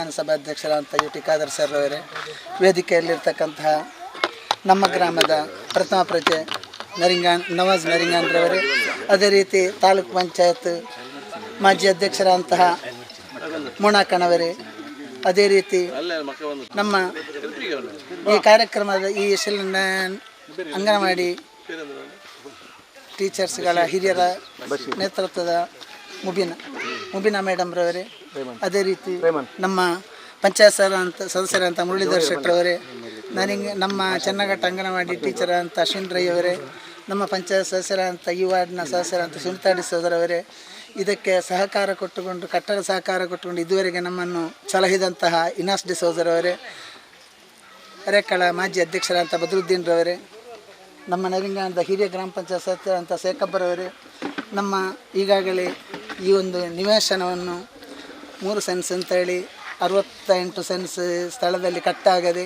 ಅಧ್ಯಕ್ಷರಾದಂಥ you T Khader sir ಅವರೇ, ವೇದಿಕೆಯಲ್ಲಿರ್ತಕ್ಕಂತಹ ನಮ್ಮ ಗ್ರಾಮದ ಪ್ರಥಮ ಪ್ರಜೆ ನರಿಂಗಾನ್, ನವಾಜ್ ನರಿಂಗಾನ್ರವರೇ ಅದೇ ರೀತಿ ತಾಲೂಕು ಪಂಚಾಯತ್ ಮಾಜಿ ಅಧ್ಯಕ್ಷರಾದಂತಹ ಮುಣಾಕಣವರೇ ಅದೇ ರೀತಿ ನಮ್ಮ ಈ ಕಾರ್ಯಕ್ರಮದ ಈ ಶಿಲ್ ಅಂಗನವಾಡಿ ಟೀಚರ್ಸ್ಗಳ ಹಿರಿಯರ ನೇತೃತ್ವದ ಮುಬಿನ ಮುಬಿನ ಮೇಡಮ್ರವರೇ ಅದೇ ರೀತಿ ನಮ್ಮ ಪಂಚಾಯತ್ ಸರ ಅಂತ ಸದಸ್ಯರಂತ ಮುರಳೀಧರ್ ಶೆಟ್ಟರವರೇ ನನಗೆ ನಮ್ಮ ಚನ್ನಘಟ್ಟ ಅಂಗನವಾಡಿ ಟೀಚರ್ ಅಂತ ಅಶ್ವಿನ್ ರೈ ಅವರೇ ನಮ್ಮ ಪಂಚಾಯತ್ ಸದಸ್ಯರಂತ ಈ ವಾರ್ಡ್ನ ಸದಸ್ಯರಂತ ಸುನಿತಾಡಿ ಸೋದರವರೇ ಇದಕ್ಕೆ ಸಹಕಾರ ಕೊಟ್ಟುಕೊಂಡು ಕಟ್ಟಡ ಸಹಕಾರ ಕೊಟ್ಟುಕೊಂಡು ಇದುವರೆಗೆ ನಮ್ಮನ್ನು ಸಲಹಿದಂತಹ ಇನಾಸ್ ಡಿ ಸೋದರವರೇ ಅರೆಕಳ ಮಾಜಿ ಅಧ್ಯಕ್ಷರಂತ ಬದ್ರುದ್ದೀನ್ ರವರೇ ನಮ್ಮ ನರಿಂಗಾನದ ಹಿರಿಯ ಗ್ರಾಮ ಪಂಚಾಯತ್ ಸದಸ್ಯರಂತ ಶೇಖಬ್ಬರವರೇ ನಮ್ಮ ಈಗಾಗಲೇ ಈ ಒಂದು ನಿವೇಶನವನ್ನು ಮೂರು ಸೆನ್ಸ್ ಅಂತೇಳಿ ಅರವತ್ತೆಂಟು ಸೆನ್ಸ್ ಸ್ಥಳದಲ್ಲಿ ಕಟ್ಟಾಗದೆ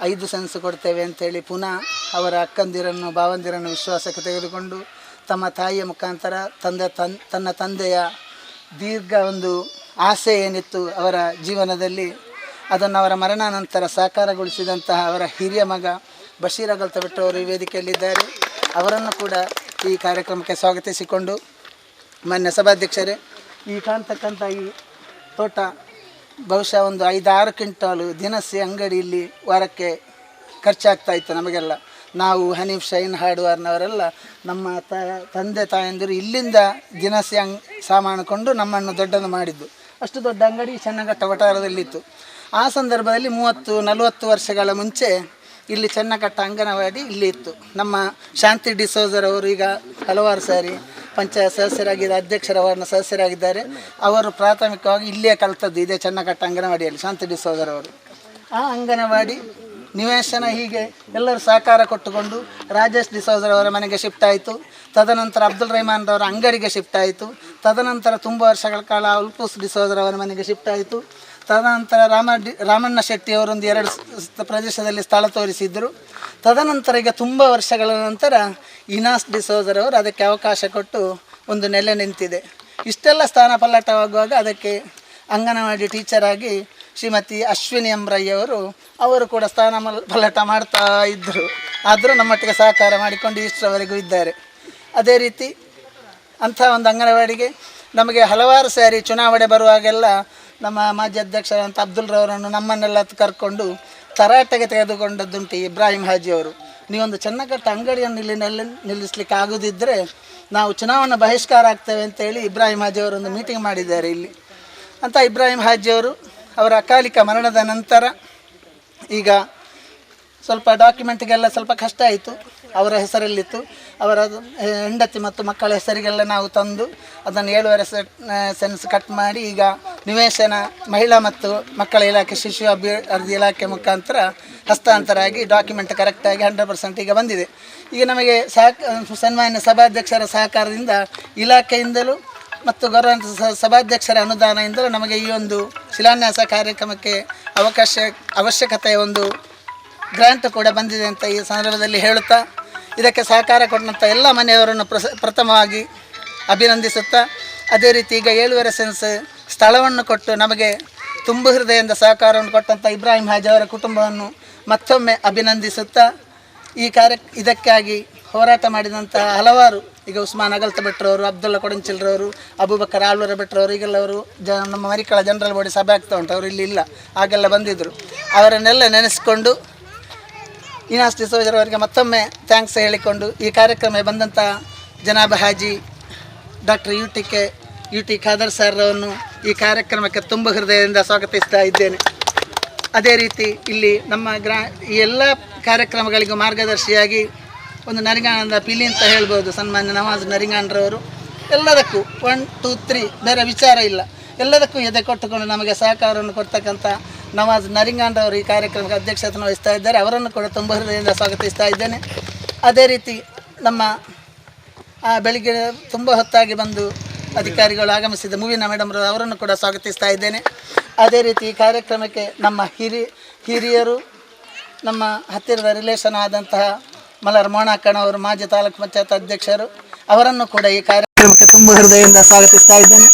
ಐದು ಸೆನ್ಸ್ ಕೊಡ್ತೇವೆ ಅಂತೇಳಿ ಪುನಃ ಅವರ ಅಕ್ಕಂದಿರನ್ನು, ಭಾವಂದಿರನ್ನು ವಿಶ್ವಾಸಕ್ಕೆ ತೆಗೆದುಕೊಂಡು ತಮ್ಮ ತಾಯಿಯ ಮುಖಾಂತರ ತಂದೆ ತನ್, ತನ್ನ ತಂದೆಯ ದೀರ್ಘ ಒಂದು ಆಸೆ ಏನಿತ್ತು ಅವರ ಜೀವನದಲ್ಲಿ, ಅದನ್ನು ಅವರ ಮರಣಾನಂತರ ಸಾಕಾರಗೊಳಿಸಿದಂತಹ ಅವರ ಹಿರಿಯ ಮಗ ಬಶೀರ್ ಅಗಲ್ತ ಅವರು ಈ ವೇದಿಕೆಯಲ್ಲಿದ್ದಾರೆ. ಅವರನ್ನು ಕೂಡ ಈ ಕಾರ್ಯಕ್ರಮಕ್ಕೆ ಸ್ವಾಗತಿಸಿಕೊಂಡು ಮಾನ್ಯ ಸಭಾಧ್ಯಕ್ಷರೇ, ಈ ಕಾಣ್ತಕ್ಕಂಥ ಈ ತೋಟ ಬಹುಶಃ ಒಂದು ಐದಾರು ಕ್ವಿಂಟಾಲು ದಿನಸಿ ಅಂಗಡಿಯಲ್ಲಿ ವಾರಕ್ಕೆ ಖರ್ಚಾಗ್ತಾ ಇತ್ತು ನಮಗೆಲ್ಲ. ನಾವು ಹನೀಫ್ ಶೈನ್ ಹಾಡುವಾರ್ನವರೆಲ್ಲ ನಮ್ಮ ತ, ತಂದೆ ತಾಯಂದಿರು ಇಲ್ಲಿಂದ ದಿನಸಿ ಅಂಗ್, ಸಾಮಾನು ಕೊಂಡು ನಮ್ಮನ್ನು ದೊಡ್ಡದು ಮಾಡಿದ್ದು. ಅಷ್ಟು ದೊಡ್ಡ ಅಂಗಡಿ ಚೆನ್ನಘಟ್ಟ ವಠಾರದಲ್ಲಿತ್ತು. ಆ ಸಂದರ್ಭದಲ್ಲಿ ಮೂವತ್ತು, ನಲವತ್ತು ವರ್ಷಗಳ ಮುಂಚೆ ಇಲ್ಲಿ ಚೆನ್ನಘಟ್ಟ ಅಂಗನವಾಡಿ ಇಲ್ಲಿ ಇತ್ತು. ನಮ್ಮ ಶಾಂತಿ ಡಿಸೋಜರ್ ಅವರು ಈಗ ಹಲವಾರು ಸಾರಿ ಪಂಚಾಯತ್ ಸದಸ್ಯರಾಗಿದ್ದ ಅಧ್ಯಕ್ಷರ ವಾರ್ಡ್ನ ಸದಸ್ಯರಾಗಿದ್ದಾರೆ. ಅವರು ಪ್ರಾಥಮಿಕವಾಗಿ ಇಲ್ಲಿಯೇ ಕಲಿತದ್ದು ಇದೇ ಚನ್ನಕಟ್ಟ ಅಂಗನವಾಡಿಯಲ್ಲಿ ಶಾಂತಿ ಡಿಸೋಜರ್ ಅವರು. ಆ ಅಂಗನವಾಡಿ ನಿವೇಶನ ಹೀಗೆ ಎಲ್ಲರೂ ಸಹಕಾರ ಕೊಟ್ಟುಕೊಂಡು ರಾಜೇಶ್ ಡಿಸೋಜರ್ ಅವರ ಮನೆಗೆ ಶಿಫ್ಟ್ ಆಯಿತು. ತದನಂತರ ಅಬ್ದುಲ್ ರಹಮಾನ್ರವರ ಅಂಗಡಿಗೆ ಶಿಫ್ಟ್ ಆಯಿತು. ತದನಂತರ ತುಂಬ ವರ್ಷಗಳ ಕಾಲ ಉಲ್ಪೂಸ್ ಡಿಸೋಜರ್ ಅವರ ಮನೆಗೆ ಶಿಫ್ಟ್ ಆಯಿತು. ತದನಂತರ ರಾಮ ಡಿ, ರಾಮಣ್ಣ ಶೆಟ್ಟಿ ಅವರೊಂದು ಎರಡು ಪ್ರದೇಶದಲ್ಲಿ ಸ್ಥಳ ತೋರಿಸಿದ್ದರು ತದನಂತರ ಈಗ ತುಂಬ ವರ್ಷಗಳ ನಂತರ ಇನಾಸ್ ಡಿಸೋಜರ್ ಅವರು ಅದಕ್ಕೆ ಅವಕಾಶ ಕೊಟ್ಟು ಒಂದು ನೆಲೆ ನಿಂತಿದೆ. ಇಷ್ಟೆಲ್ಲ ಸ್ಥಾನ ಪಲ್ಲಟವಾಗುವಾಗ ಅದಕ್ಕೆ ಅಂಗನವಾಡಿ ಟೀಚರ್ ಆಗಿ ಶ್ರೀಮತಿ ಅಶ್ವಿನಿ ಅಂಬ್ರಯ್ಯವರು ಅವರು ಕೂಡ ಸ್ಥಾನ ಮಲ್- ಪಲ್ಲಟ ಮಾಡ್ತಾ ಇದ್ದರು ಆದರೂ ನಮ್ಮೊಟ್ಟಿಗೆ ಸಹಕಾರ ಮಾಡಿಕೊಂಡು ಇಷ್ಟರವರೆಗೂ ಇದ್ದಾರೆ. ಅದೇ ರೀತಿ ಅಂಥ ಒಂದು ಅಂಗನವಾಡಿಗೆ ನಮಗೆ ಹಲವಾರು ಸಾರಿ ಚುನಾವಣೆ ಬರುವಾಗೆಲ್ಲ ನಮ್ಮ ಮಾಜಿ ಅಧ್ಯಕ್ಷರಂತ ಅಬ್ದುಲ್ ರವರನ್ನು ನಮ್ಮನ್ನೆಲ್ಲ ಕರ್ಕೊಂಡು ತರಾಟೆಗೆ ತೆಗೆದುಕೊಂಡದ್ದುಂಟು ಇಬ್ರಾಹಿಂ ಹಾಜಿ ಅವರು. ನೀವೊಂದು ಚೆನ್ನಕಟ್ಟ ಅಂಗಡಿಯನ್ನು ಇಲ್ಲಿ ನೆಲ್ಲ ನಿಲ್ಲಿಸ್ಲಿಕ್ಕೆ ಆಗುದಿದ್ರೆ ನಾವು ಚುನಾವಣಾ ಬಹಿಷ್ಕಾರ ಆಗ್ತೇವೆ ಅಂತೇಳಿ ಇಬ್ರಾಹಿಂ ಹಾಜಿ ಅವರೊಂದು ಮೀಟಿಂಗ್ ಮಾಡಿದ್ದಾರೆ ಇಲ್ಲಿ. ಅಂತ ಇಬ್ರಾಹಿಂ ಹಾಜಿ ಅವರು ಅವರ ಅಕಾಲಿಕ ಮರಣದ ನಂತರ ಈಗ ಸ್ವಲ್ಪ ಡಾಕ್ಯುಮೆಂಟ್ಗೆಲ್ಲ ಸ್ವಲ್ಪ ಕಷ್ಟ ಆಯಿತು. ಅವರ ಹೆಸರಲ್ಲಿತ್ತು. ಅವರ ಹೆಂಡತಿ ಮತ್ತು ಮಕ್ಕಳ ಹೆಸರಿಗೆಲ್ಲ ನಾವು ತಂದು ಅದನ್ನು ಏಳುವರೆ ಸೆನ್ಸ್ ಕಟ್ ಮಾಡಿ ಈಗ ನಿವೇಶನ ಮಹಿಳಾ ಮತ್ತು ಮಕ್ಕಳ ಇಲಾಖೆ ಶಿಶು ಅಭಿವೃದ್ಧಿ ಇಲಾಖೆ ಮುಖಾಂತರ ಹಸ್ತಾಂತರ ಆಗಿ ಡಾಕ್ಯುಮೆಂಟ್ ಕರೆಕ್ಟಾಗಿ ಹಂಡ್ರೆಡ್ ಪರ್ಸೆಂಟ್ ಈಗ ಬಂದಿದೆ. ಈಗ ನಮಗೆ ಸಹ ಸನ್ಮಾನ್ಯ ಸಭಾಧ್ಯಕ್ಷರ ಸಹಕಾರದಿಂದ ಇಲಾಖೆಯಿಂದಲೂ ಮತ್ತು ಗೌರವ ಸಭಾಧ್ಯಕ್ಷರ ಅನುದಾನದಿಂದಲೂ ನಮಗೆ ಈ ಒಂದು ಶಿಲಾನ್ಯಾಸ ಕಾರ್ಯಕ್ರಮಕ್ಕೆ ಅವಕಾಶ, ಅವಶ್ಯಕತೆಯ ಒಂದು ಗ್ರಾಂಟ್ ಕೂಡ ಬಂದಿದೆ ಅಂತ ಈ ಸಂದರ್ಭದಲ್ಲಿ ಹೇಳುತ್ತಾ ಇದಕ್ಕೆ ಸಹಕಾರ ಕೊಟ್ಟಂಥ ಎಲ್ಲ ಮನೆಯವರನ್ನು ಪ್ರಸ, ಪ್ರಥಮವಾಗಿ ಅಭಿನಂದಿಸುತ್ತಾ, ಅದೇ ರೀತಿ ಈಗ ಏಳುವರೆ ಸೆನ್ಸ್ ಸ್ಥಳವನ್ನು ಕೊಟ್ಟು ನಮಗೆ ತುಂಬು ಹೃದಯದಿಂದ ಸಹಕಾರವನ್ನು ಕೊಟ್ಟಂಥ ಇಬ್ರಾಹಿಂ ಹಾಜಿ ಅವರ ಕುಟುಂಬವನ್ನು ಮತ್ತೊಮ್ಮೆ ಅಭಿನಂದಿಸುತ್ತಾ, ಈ ಕಾರ್ಯ, ಇದಕ್ಕಾಗಿ ಹೋರಾಟ ಮಾಡಿದಂಥ ಹಲವಾರು, ಈಗ ಉಸ್ಮಾನ್ ಅಗಲ್ತ ಭಟ್ರವರು, ಅಬ್ದುಲ್ಲಾ ಕೊಡಂಚಿಲ್ರವರು, ಅಬೂಬಕರ್ ಆಳ್ವರ ಭಟ್ರವರು, ಈಗೆಲ್ಲವರು ಜ, ನಮ್ಮ ಮರಿಕಳ ಜನರಲ್ ಬಾಡಿ ಸಭೆ ಆಗ್ತಾ ಉಂಟು, ಅವರು ಇಲ್ಲಿ ಇಲ್ಲ ಆಗೆಲ್ಲ ಬಂದಿದ್ದರು ಅವರನ್ನೆಲ್ಲ ನೆನೆಸಿಕೊಂಡು ಇನಾಸ್ ಸೋದರವರಿಗೆ ಮತ್ತೊಮ್ಮೆ ಥ್ಯಾಂಕ್ಸ್ ಹೇಳಿಕೊಂಡು ಈ ಕಾರ್ಯಕ್ರಮ ಬಂದಂಥ ಜನಾಬ Haji doctor U T K U T Khader ಸರ್ರವನ್ನು ಈ ಕಾರ್ಯಕ್ರಮಕ್ಕೆ ತುಂಬ ಹೃದಯದಿಂದ ಸ್ವಾಗತಿಸ್ತಾ ಇದ್ದೇನೆ. ಅದೇ ರೀತಿ ಇಲ್ಲಿ ನಮ್ಮ ಗ್ರಾ, ಈ ಎಲ್ಲ ಕಾರ್ಯಕ್ರಮಗಳಿಗೂ ಮಾರ್ಗದರ್ಶಿಯಾಗಿ ಒಂದು ನರಿಗಾನಂದ ಪಿಲಿ ಅಂತ ಹೇಳ್ಬೋದು, ಸನ್ಮಾನ್ಯ ನವಾಜ್ ನರಿಂಗಾನ್ರವರು. ಎಲ್ಲದಕ್ಕೂ ಒನ್ ಟೂ ತ್ರೀ ಬೇರೆ ವಿಚಾರ ಇಲ್ಲ. ಎಲ್ಲದಕ್ಕೂ ಎದೆ ಕೊಟ್ಟುಕೊಂಡು ನಮಗೆ ಸಹಕಾರವನ್ನು ಕೊಡ್ತಕ್ಕಂಥ ನವಾಜ್ ಅವರು ಈ ಕಾರ್ಯಕ್ರಮಕ್ಕೆ ಅಧ್ಯಕ್ಷತೆ ವಹಿಸ್ತಾ ಇದ್ದಾರೆ. ಅವರನ್ನು ಕೂಡ ತುಂಬ ಹೃದಯದಿಂದ ಸ್ವಾಗತಿಸ್ತಾ ಇದ್ದೇನೆ. ಅದೇ ರೀತಿ ನಮ್ಮ ಬೆಳಿಗ್ಗೆ ತುಂಬ ಹೊತ್ತಾಗಿ ಬಂದು ಅಧಿಕಾರಿಗಳು ಆಗಮಿಸಿದ ಮೂವಿನ ಮೇಡಮ್ ಅವರನ್ನು ಕೂಡ ಸ್ವಾಗತಿಸ್ತಾ ಇದ್ದೇನೆ. ಅದೇ ರೀತಿ ಈ ಕಾರ್ಯಕ್ರಮಕ್ಕೆ ನಮ್ಮ ಹಿರಿ, ಹಿರಿಯರು, ನಮ್ಮ ಹತ್ತಿರದ ರಿಲೇಷನ್ ಆದಂತಹ ಮಲರ್ ಮೋಣಾಕಣ್ಣ ಅವರು, ಮಾಜಿ ತಾಲೂಕು ಪಂಚಾಯತ್ ಅಧ್ಯಕ್ಷರು, ಅವರನ್ನು ಕೂಡ ಈ ಕಾರ್ಯಕ್ರಮಕ್ಕೆ ತುಂಬ ಹೃದಯದಿಂದ ಸ್ವಾಗತಿಸ್ತಾ ಇದ್ದೇನೆ.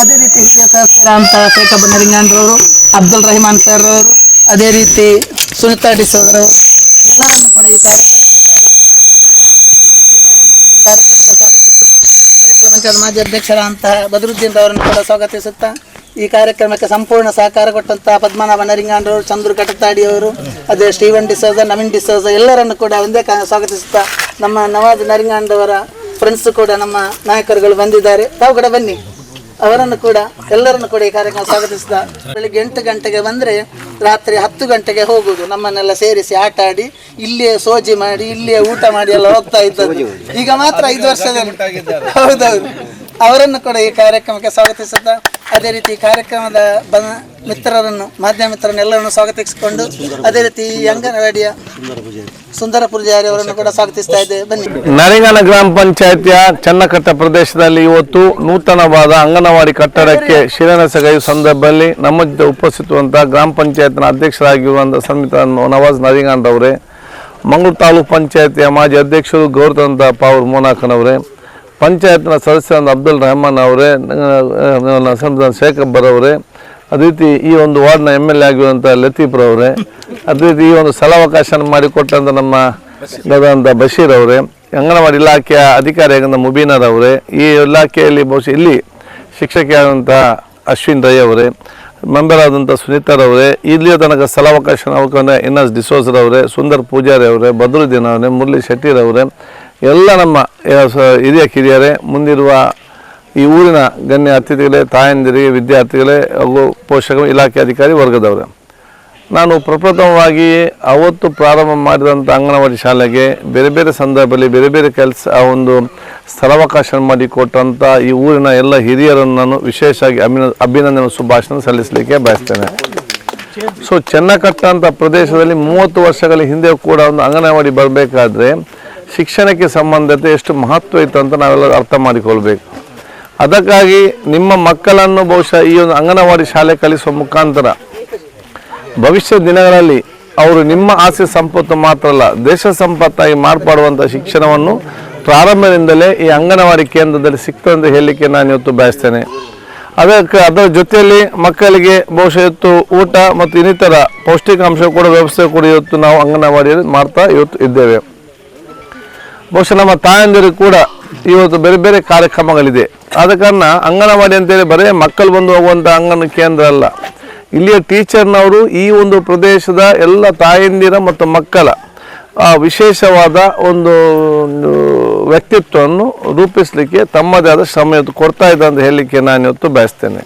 ಅದೇ ರೀತಿ ಹಿರಿಯ ಸಹಸ್ರ ಅಂತ ಶೇಖಬ್ಬ ನರಿಂಗಾನ್ರವರು ಅಬ್ದುಲ್ ರಹಿಮಾನ್ ಸರ್ ಅವರು, ಅದೇ ರೀತಿ ಸುನಿತಾ ಡಿಸೋದರವರು ಎಲ್ಲರನ್ನು ಕೂಡ ಈ ಕಾರ್ಯಕ್ರಮದ ಕಾರ್ಯಕ್ರಮ ಪಂಚಾಯತ್ ಮಾಜಿ ಅಧ್ಯಕ್ಷರಾದಂತಹ ಬದರುದ್ದೀನ್ ಅವರನ್ನು ಕೂಡ ಸ್ವಾಗತಿಸುತ್ತಾ, ಈ ಕಾರ್ಯಕ್ರಮಕ್ಕೆ ಸಂಪೂರ್ಣ ಸಹಕಾರ ಕೊಟ್ಟಂತಹ ಪದ್ಮನಾಭ ನರಿಂಗಾಂಡ್ರವರು ಚಂದ್ರು ಕಟತಾಡಿ ಅವರು, ಅದೇ ಸ್ಟೀವನ್ ಡಿಸೋಜ ನವೀನ್ ಡಿಸೋಜ ಎಲ್ಲರನ್ನು ಕೂಡ ಒಂದೇ ಸ್ವಾಗತಿಸುತ್ತಾ, ನಮ್ಮ ನವಾಜ್ ನರಿಂಗಾಂಡವರ ಫ್ರೆಂಡ್ಸ್ ಕೂಡ ನಮ್ಮ ನಾಯಕರುಗಳು ಬಂದಿದ್ದಾರೆ. ತಾವು ಕೂಡ ಬನ್ನಿ. ಅವರನ್ನು ಕೂಡ ಎಲ್ಲರನ್ನು ಕೂಡ ಈ ಕಾರ್ಯಕ್ರಮ ಸ್ವಾಗತಿಸಿದ. ಬೆಳಿಗ್ಗೆ ಎಂಟು ಗಂಟೆಗೆ ಬಂದರೆ ರಾತ್ರಿ ಹತ್ತು ಗಂಟೆಗೆ ಹೋಗುವುದು ನಮ್ಮನ್ನೆಲ್ಲ ಸೇರಿಸಿ ಆಟ ಆಡಿ ಇಲ್ಲಿಯೇ ಸೋಜಿ ಮಾಡಿ ಇಲ್ಲಿಯೇ ಊಟ ಮಾಡಿ ಎಲ್ಲ ಹೋಗ್ತಾ ಇದ್ದದ್ದು. ಈಗ ಮಾತ್ರ ಐದು ವರ್ಷದಲ್ಲಿ. ಹೌದೌದು. ಅವರನ್ನು ಕೂಡ ಈ ಕಾರ್ಯಕ್ರಮಕ್ಕೆ ಸ್ವಾಗತಿಸುತ್ತಾ ಅದೇ ರೀತಿ ಕಾರ್ಯಕ್ರಮದ ಮಿತ್ರರನ್ನು ಮಾಧ್ಯಮ ಮಿತ್ರರನ್ನು ಎಲ್ಲರನ್ನು ಸ್ವಾಗತಿಸಿಕೊಂಡು ಅದೇ ರೀತಿ ಅಂಗನವಾಡಿಯ ಸುಂದರ ಪೂಜಾರಿ ಅವರನ್ನು ಕೂಡ ಸ್ವಾಗತಿಸ್ತಾ ಇದ್ದೇವೆ. ಬನ್ನಿ. ನರಿಗನ ಗ್ರಾಮ ಪಂಚಾಯತಿಯ ಚನ್ನಕಟ್ಟ ಪ್ರದೇಶದಲ್ಲಿ ಇವತ್ತು ನೂತನವಾದ ಅಂಗನವಾಡಿ ಕಟ್ಟಡಕ್ಕೆ ಶಿಲಾನ್ಯಾಸಗೈಯುವ ಸಂದರ್ಭದಲ್ಲಿ ನಮ್ಮ ಜೊತೆ ಉಪಸ್ಥಿತವಂತ ಗ್ರಾಮ ಪಂಚಾಯತ್ನ ಅಧ್ಯಕ್ಷರಾಗಿರುವಂಥ ಸನ್ಮಿತ ನವಾಜ್ ನರಿಗಾನ್ ಅವರೇ ಮಂಗಳೂರು ತಾಲೂಕು ಪಂಚಾಯತಿಯ ಮಾಜಿ ಅಧ್ಯಕ್ಷರು ಗೌರವಂತ ಪಾವರ್ ಮೋನಾಕನವರೇ ಪಂಚಾಯತ್ನ ಸದಸ್ಯರಾದ ಅಬ್ದುಲ್ ರೆಹಮಾನ್ ಅವರೇ ಸಂಸದ ಶೇಖಬ್ಬರ್ ಅವರೇ, ಅದೇ ಈ ಒಂದು ವಾರ್ಡ್ನ ಎಂ ಎಲ್ ಎ ಆಗಿರುವಂಥ ಲತೀಫ್ರವರೇ ಅದೇ ರೀತಿ ಈ ಒಂದು ಸ್ಥಳಾವಕಾಶ ಮಾಡಿಕೊಟ್ಟಂಥ ನಮ್ಮ ಗದಂತ ಬಶೀರ್ ಅವರೇ, ಅಂಗನವಾಡಿ ಇಲಾಖೆಯ ಅಧಿಕಾರಿಯಾದಂಥ ಮುಬೀನರ್ ಅವರೇ, ಈ ಇಲಾಖೆಯಲ್ಲಿ ಬಹುಶಃ ಇಲ್ಲಿ ಶಿಕ್ಷಕಿಯಾದಂಥ ಅಶ್ವಿನ್ ರೈ ಅವರೇ, ಮೆಂಬರ್ ಆದಂಥ ಸುನೀತಾರವರೇ ಇಲ್ಲಿಯ ತನಕ ಸ್ಥಳಾವಕಾಶ ಎನ್ ಎಸ್ ಡಿಸೋಸರ್ ಅವರೇ, ಸುಂದರ್ ಪೂಜಾರಿ ಅವರೇ ಬದ್ರುದ್ದೀನ್ ಅವರೇ, ಮುರಳಿ ಶೆಟ್ಟಿರ್ ಅವರೇ ಎಲ್ಲ ನಮ್ಮ ಹಿರಿಯ ಕಿರಿಯರೇ, ಮುಂದಿರುವ ಈ ಊರಿನ ಗಣ್ಯ ಅತಿಥಿಗಳೇ, ತಾಯಂದಿರಿಗೆ, ವಿದ್ಯಾರ್ಥಿಗಳೇ, ಹಾಗೂ ಪೋಷಕ ಇಲಾಖೆ ಅಧಿಕಾರಿ ವರ್ಗದವರು. ನಾನು ಪ್ರಪ್ರಥಮವಾಗಿ ಅವತ್ತು ಪ್ರಾರಂಭ ಮಾಡಿದಂಥ ಅಂಗನವಾಡಿ ಶಾಲೆಗೆ ಬೇರೆ ಬೇರೆ ಸಂದರ್ಭದಲ್ಲಿ ಬೇರೆ ಬೇರೆ ಕೆಲಸ, ಆ ಒಂದು ಸ್ಥಳಾವಕಾಶ ಮಾಡಿಕೊಟ್ಟಂಥ ಈ ಊರಿನ ಎಲ್ಲ ಹಿರಿಯರನ್ನು ನಾನು ವಿಶೇಷವಾಗಿ ಅಭಿನ, ಅಭಿನಂದನೆ, ಶುಭಾಶಯ ಸಲ್ಲಿಸಲಿಕ್ಕೆ ಬಯಸ್ತೇನೆ. ಸೊ ಚೆನ್ನಕಟ್ಟ ಅಂತ ಪ್ರದೇಶದಲ್ಲಿ ಮೂವತ್ತು ವರ್ಷಗಳ ಹಿಂದೆ ಕೂಡ ಒಂದು ಅಂಗನವಾಡಿ ಬರಬೇಕಾದ್ರೆ ಶಿಕ್ಷಣಕ್ಕೆ ಸಂಬಂಧತೆ ಎಷ್ಟು ಮಹತ್ವ ಇತ್ತು ಅಂತ ನಾವೆಲ್ಲ ಅರ್ಥ ಮಾಡಿಕೊಳ್ಬೇಕು. ಅದಕ್ಕಾಗಿ ನಿಮ್ಮ ಮಕ್ಕಳನ್ನು ಬಹುಶಃ ಈ ಒಂದು ಅಂಗನವಾಡಿ ಶಾಲೆ ಕಲಿಸುವ ಮುಖಾಂತರ ಭವಿಷ್ಯ ದಿನಗಳಲ್ಲಿ ಅವರು ನಿಮ್ಮ ಆಸೆ ಸಂಪತ್ತು ಮಾತ್ರ ಅಲ್ಲ, ದೇಶ ಸಂಪತ್ತಾಗಿ ಮಾರ್ಪಾಡುವಂಥ ಶಿಕ್ಷಣವನ್ನು ಪ್ರಾರಂಭದಿಂದಲೇ ಈ ಅಂಗನವಾಡಿ ಕೇಂದ್ರದಲ್ಲಿ ಸಿಗ್ತದೆ ಅಂತ ಹೇಳಲಿಕ್ಕೆ ನಾನು ಇವತ್ತು ಬಯಸ್ತೇನೆ. ಅದಕ್ಕೆ ಅದರ ಜೊತೆಯಲ್ಲಿ ಮಕ್ಕಳಿಗೆ ಬಹುಶಃ ಇವತ್ತು ಊಟ ಮತ್ತು ಇನ್ನಿತರ ಪೌಷ್ಟಿಕಾಂಶ ಕೂಡ ವ್ಯವಸ್ಥೆ ಕೂಡ ಇವತ್ತು ನಾವು ಅಂಗನವಾಡಿಯಲ್ಲಿ ಮಾಡ್ತಾ ಇವತ್ತು ಇದ್ದೇವೆ. ಬಹುಶಃ ನಮ್ಮ ತಾಯಂದಿರು ಕೂಡ ಇವತ್ತು ಬೇರೆ ಬೇರೆ ಕಾರ್ಯಕ್ರಮಗಳಿದೆ. ಆದ ಕಾರಣ ಅಂಗನವಾಡಿ ಅಂತೇಳಿ ಬರೀ ಮಕ್ಕಳು ಬಂದು ಹೋಗುವಂಥ ಅಂಗನ ಕೇಂದ್ರ ಅಲ್ಲ. ಇಲ್ಲಿಯ ಟೀಚರ್ನವರು ಈ ಒಂದು ಪ್ರದೇಶದ ಎಲ್ಲ ತಾಯಂದಿರ ಮತ್ತು ಮಕ್ಕಳ ವಿಶೇಷವಾದ ಒಂದು ಒಂದು ವ್ಯಕ್ತಿತ್ವವನ್ನು ರೂಪಿಸಲಿಕ್ಕೆ ತಮ್ಮದೇ ಆದ ಶ್ರಮ ಇವತ್ತು ಕೊಡ್ತಾ ಇದೆ ಅಂತ ಹೇಳಲಿಕ್ಕೆ ನಾನು ಇವತ್ತು ಬಯಸ್ತೇನೆ.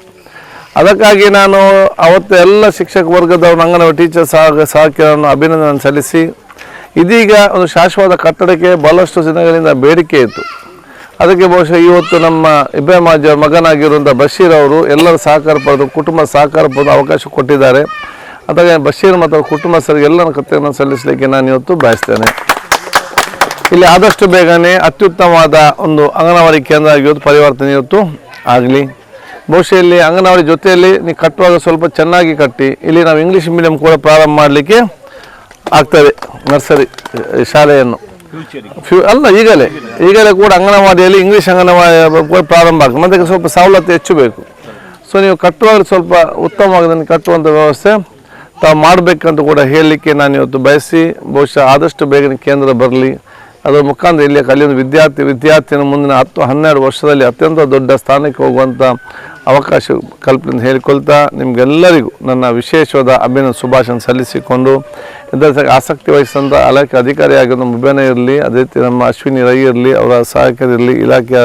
ಅದಕ್ಕಾಗಿ ನಾನು ಅವತ್ತು ಎಲ್ಲ ಶಿಕ್ಷಕ ವರ್ಗದವರು ಅಂಗನವಾಡಿ ಟೀಚರ್ ಸಹ, ಸಹಕಾರವನ್ನು ಅಭಿನಂದನೆ ಸಲ್ಲಿಸಿ ಇದೀಗ ಒಂದು ಶಾಶ್ವತ ಕಟ್ಟಡಕ್ಕೆ ಬಹಳಷ್ಟು ದಿನಗಳಿಂದ ಬೇಡಿಕೆ ಇತ್ತು. ಅದಕ್ಕೆ ಬಹುಶಃ ಇವತ್ತು ನಮ್ಮ ಇಬ್ರಾಹಿಂ ಅವರ ಮಗನಾಗಿರುವಂಥ ಬಶೀರ್ ಅವರು ಎಲ್ಲರ ಸಹಕಾರ ಪಡೆದು, ಕುಟುಂಬ ಸಹಕಾರ ಪಡೆದು ಅವಕಾಶ ಕೊಟ್ಟಿದ್ದಾರೆ. ಅದಾಗ ಬಶೀರ್ ಮತ್ತು ಅವ್ರ ಕುಟುಂಬಸ್ಥರಿಗೆ ಎಲ್ಲರ ಕಥೆಯನ್ನು ಸಲ್ಲಿಸಲಿಕ್ಕೆ ನಾನು ಇವತ್ತು ಬಯಸ್ತೇನೆ. ಇಲ್ಲಿ ಆದಷ್ಟು ಬೇಗನೆ ಅತ್ಯುತ್ತಮವಾದ ಒಂದು ಅಂಗನವಾಡಿ ಕೇಂದ್ರ ಇವತ್ತು ಪರಿವರ್ತನೆ ಇವತ್ತು ಆಗಲಿ. ಬಹುಶಃ ಇಲ್ಲಿ ಅಂಗನವಾಡಿ ಜೊತೆಯಲ್ಲಿ ನೀವು ಕಟ್ಟುವಾಗ ಸ್ವಲ್ಪ ಚೆನ್ನಾಗಿ ಕಟ್ಟಿ, ಇಲ್ಲಿ ನಾವು ಇಂಗ್ಲೀಷ್ ಮೀಡಿಯಂ ಕೂಡ ಪ್ರಾರಂಭ ಮಾಡಲಿಕ್ಕೆ ಆಗ್ತದೆ, ನರ್ಸರಿ ಶಾಲೆಯನ್ನು. ಫ್ಯೂ, ಅಲ್ಲ, ಈಗಲೇ ಈಗಲೇ ಕೂಡ ಅಂಗನವಾಡಿಯಲ್ಲಿ ಇಂಗ್ಲೀಷ್ ಅಂಗನವಾಡಿ ಪ್ರಾರಂಭ ಆಗ್ತದೆ. ಮತ್ತೆ ಸ್ವಲ್ಪ ಸವಲತ್ತು ಹೆಚ್ಚು ಬೇಕು ಸೊ ನೀವು ಕಟ್ಟುವಾಗ ಸ್ವಲ್ಪ ಉತ್ತಮವಾಗಿ ಕಟ್ಟುವಂಥ ವ್ಯವಸ್ಥೆ ತಾವು ಮಾಡಬೇಕಂತ ಕೂಡ ಹೇಳಲಿಕ್ಕೆ ನಾನು ಇವತ್ತು ಬಯಸಿ, ಬಹುಶಃ ಆದಷ್ಟು ಬೇಗನೆ ಕೇಂದ್ರ ಬರಲಿ. ಅದರ ಮುಖಾಂತರ ಇಲ್ಲಿ ಕಲಿಯೊಂದು ವಿದ್ಯಾರ್ಥಿ ವಿದ್ಯಾರ್ಥಿನ ಮುಂದಿನ ಹತ್ತು, ಹನ್ನೆರಡು ವರ್ಷದಲ್ಲಿ ಅತ್ಯಂತ ದೊಡ್ಡ ಸ್ಥಾನಕ್ಕೆ ಹೋಗುವಂಥ ಅವಕಾಶ ಕಲ್ಪನೆ ಹೇಳಿಕೊಳ್ತಾ ನಿಮಗೆಲ್ಲರಿಗೂ ನನ್ನ ವಿಶೇಷವಾದ ಅಭಿನಂದ ಶುಭಾಶಯ ಸಲ್ಲಿಸಿಕೊಂಡು ಇದರ ಆಸಕ್ತಿ ವಹಿಸಿದಂಥ ಇಲಾಖೆ ಅಧಿಕಾರಿಯಾಗಿರೋ ಮುಬೇನ ಇರಲಿ ಅದೇ ರೀತಿ ನಮ್ಮ ಅಶ್ವಿನಿ ರೈ ಇರಲಿ ಅವರ ಸಹಾಯಕರಿರಲಿ ಇಲಾಖೆಯ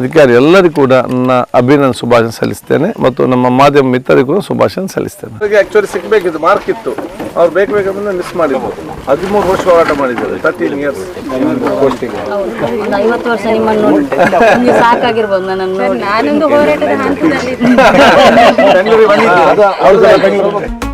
ಅಧಿಕಾರಿ ಎಲ್ಲರಿಗೂ ಕೂಡ ನನ್ನ ಅಭಿನಂದನೆ ಶುಭಾಶಯ ಸಲ್ಲಿಸ್ತೇನೆ ಮತ್ತು ನಮ್ಮ ಮಾಧ್ಯಮ ಮಿತ್ರರಿಗೂ ಕೂಡ ಶುಭಾಶಯ ಸಲ್ಲಿಸ್ತೇನೆ. ಆ್ಯಕ್ಚುಲಿ ಸಿಗಬೇಕಿತ್ತು ಮಾರ್ಕ್ ಇತ್ತು. ಅವ್ರು ಬೇಕು ಬೇಕಂದ್ರೆ ಮಿಸ್ ಮಾಡಿದ್ರು. ಹದಿಮೂರು ವರ್ಷ ಹೋರಾಟ ಮಾಡಿದ್ದಾರೆ ತರ್ಟೀನ್ ಇಯರ್ಸ್ ಐವತ್ತು ವರ್ಷ ನಿಮ್ಮನ್ನು ನೋಡಿ ನಿಮ್ಗೆ ಸಾಕಾಗಿರ್ಬೋದು ನನ್ನನ್ನು ನೋಡಿ ನಾನೊಂದು ಹೋರಾಟದ ಹಂತದಲ್ಲಿ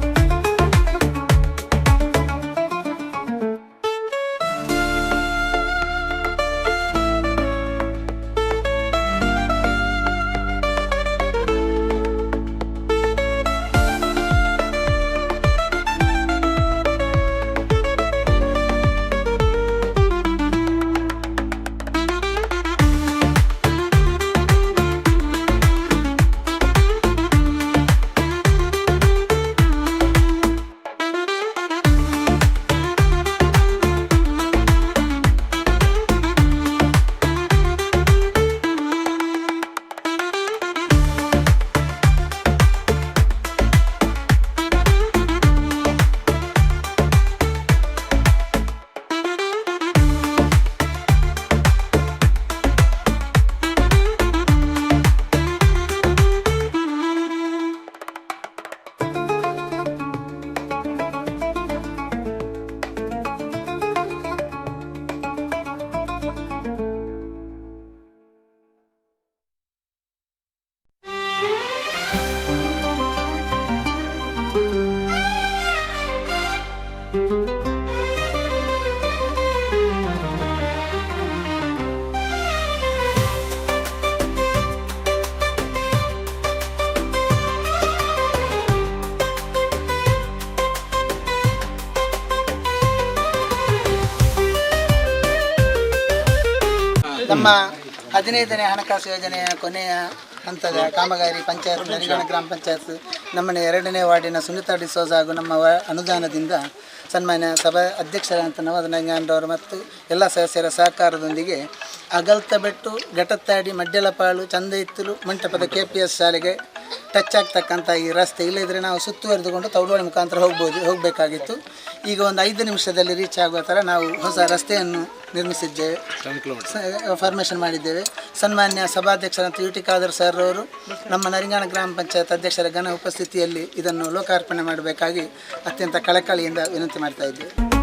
ನಮ್ಮ ಹದಿನೈದನೇ ಹಣಕಾಸು ಯೋಜನೆಯ ಕೊನೆಯ ಹಂತದ ಕಾಮಗಾರಿ ಪಂಚಾಯತ್, ನರಿಗಣ ಗ್ರಾಮ ಪಂಚಾಯತ್ ನಮ್ಮನೆ ಎರಡನೇ ವಾರ್ಡಿನ ಸುನಿತಾ ಡಿಸೋಜ ಹಾಗೂ ನಮ್ಮ ಅನುದಾನದಿಂದ ಸನ್ಮಾನ್ಯ ಸಭಾ ಅಧ್ಯಕ್ಷರಾದಂಥ ನವದ ನಂಗಾಂಡ್ರವರು ಮತ್ತು ಎಲ್ಲ ಸದಸ್ಯರ ಸಹಕಾರದೊಂದಿಗೆ ಅಗಲ್ತಬೆಟ್ಟು ಘಟತ್ತಾಡಿ ಮಡ್ಯಲಪಾಳು ಚಂದೈತ್ತಲು ಮಂಟಪದ ಕೆ ಪಿ ಎಸ್ ಶಾಲೆಗೆ ಟಚ್ ಆಗ್ತಕ್ಕಂಥ ಈ ರಸ್ತೆ ಇಲ್ಲದಿದ್ದರೆ ನಾವು ಸುತ್ತುವರೆದುಕೊಂಡು ತೌಡುವಳಿ ಮುಖಾಂತರ ಹೋಗ್ಬೋದು ಹೋಗಬೇಕಾಗಿತ್ತು. ಈಗ ಒಂದು ಐದು ನಿಮಿಷದಲ್ಲಿ ರೀಚ್ ಆಗುವ ಥರ ನಾವು ಹೊಸ ರಸ್ತೆಯನ್ನು ನಿರ್ಮಿಸಿದ್ದೇವೆ ಫಾರ್ಮೇಷನ್ ಮಾಡಿದ್ದೇವೆ. ಸನ್ಮಾನ್ಯ ಸಭಾಧ್ಯಕ್ಷರಂತ ಯು ಟಿ ಖಾದರ್ ಸರ್ ಅವರು ನಮ್ಮ ನರಿಂಗಾಣ ಗ್ರಾಮ ಪಂಚಾಯತ್ ಅಧ್ಯಕ್ಷರ ಘನ ಉಪಸ್ಥಿತಿಯಲ್ಲಿ ಇದನ್ನು ಲೋಕಾರ್ಪಣೆ ಮಾಡಬೇಕಾಗಿ ಅತ್ಯಂತ ಕಳಕಳಿಯಿಂದ ವಿನಂತಿ ಮಾಡ್ತಾ ಇದ್ದೇವೆ